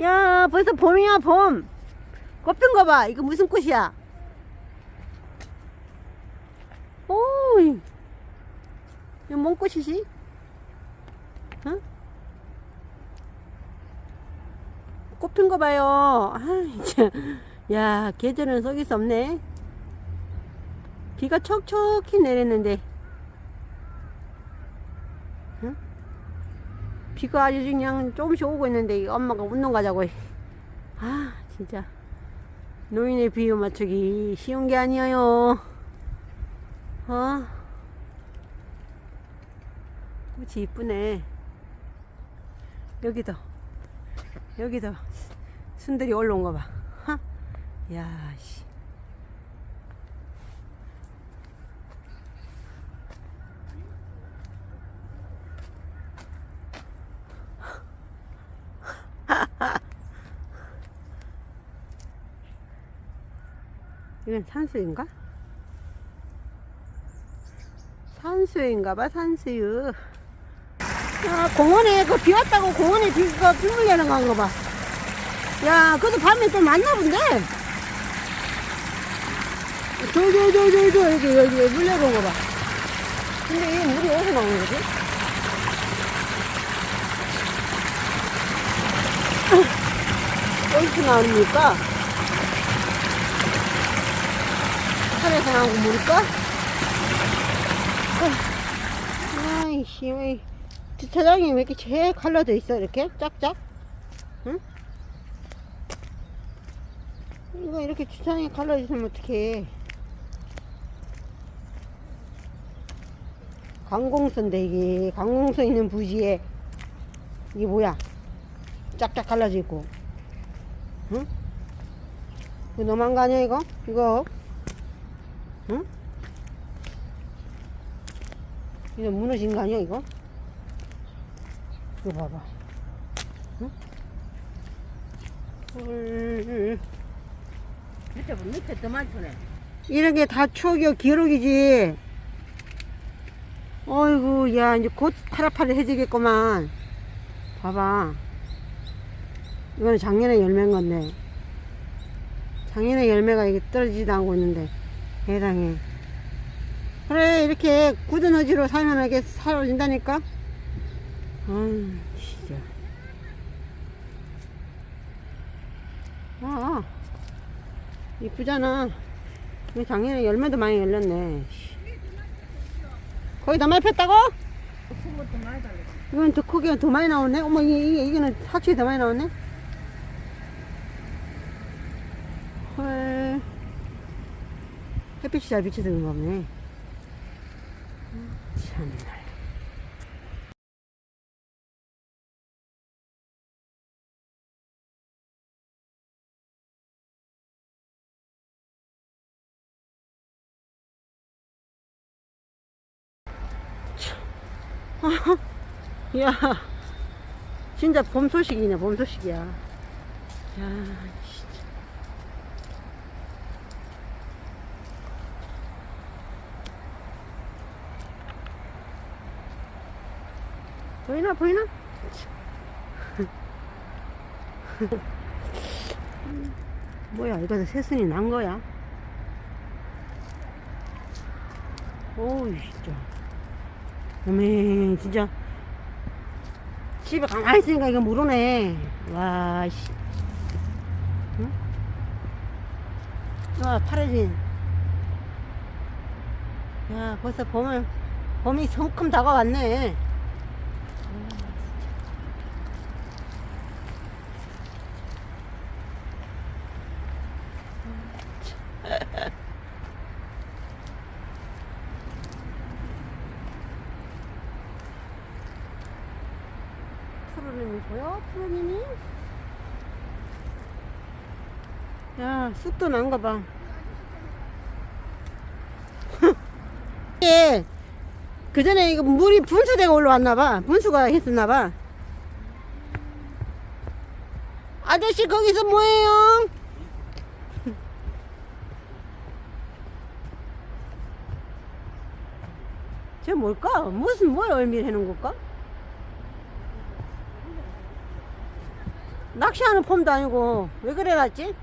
야, 벌써 봄이야, 봄. 꽃핀 거 봐. 이거 무슨 꽃이야? 오, 이- 이거 뭔 꽃이지? 응? 꽃핀 거 봐요. 아, 참. 야, 계절은 속일 수 없네. 비가 척척히 내렸는데. 비가 아주 그냥 조금씩 오고 있는데 이 엄마가 운동 가자고 해. 아 진짜 노인의 비유 맞추기 쉬운 게 아니에요 어? 꽃이 이쁘네 여기도 여기도 순들이 올라온 거 봐. 하? 야, 씨. 이건 산수인가? 산수인가 봐, 산수유. 야, 공원에 그 비 왔다고 공원에 비가 빗물 내는 거 봐. 야, 그래도 밤에 또 많나 본데? 저, 저, 여기, 여기, 물 내려온 거 봐. 근데 이 물이 어디서 나오는 거지? 어디서 나옵니까? 산에서 나온 물일까? 아, 아이씨, 왜, 주차장이 왜 이렇게 제 갈라져 있어, 이렇게? 짝짝? 응? 이거 이렇게 주차장이 갈라져 있으면 어떡해. 강공서인데, 이게. 강공서 있는 부지에, 이게 뭐야? 짝짝 갈라져 있고. 응? 이거 거 아니야, 이거? 이거? 응? 이거 무너진 거 아니야, 이거? 이거 봐봐. 응? 헐. 밑에 보 밑에 더 많이 네 이런 게 다 추억이요, 기록이지. 어이구, 야, 이제 곧 파릇파릇해지겠구만. 봐봐. 이거는 작년에 열매인 건데. 작년에 열매가 이게 떨어지지도 않고 있는데. 해당해. 그래, 이렇게 굳은 의지로 살면 이게 사라진다니까? 아유, 진짜. 아, 아. 이쁘잖아. 작년에 열매도 많이 열렸네. 씨. 거의 더 많이 폈다고? 이건 더 크게 더 많이 나오네. 어머, 이게, 이게, 이거는 확실히 더 많이 나오네. 헐. 햇빛이 잘 비쳐서 그런가 보네. 참나. 야, 진짜 봄 소식이네, 봄 소식이야. 야, 보이나, 보이나? 뭐야, 이거 새순이 난 거야? 오우, 진짜. 어메, 진짜. 집에 가만히 있으니까 이거 모르네. 와, 씨. 응? 와, 파래진. 야, 벌써 봄을, 봄이 성큼 다가왔네. 푸르님이 보여? 푸르님이? 야, 쑥도 난가 봐. 예. 그 전에 이거 물이 분수대가 올라왔나 봐. 분수가 했었나 봐. 아저씨 거기서 뭐해요? 저 뭘까? 무슨 뭘 의미를 해놓은 걸까? 낚시하는 폼도 아니고 왜 그래 놨지?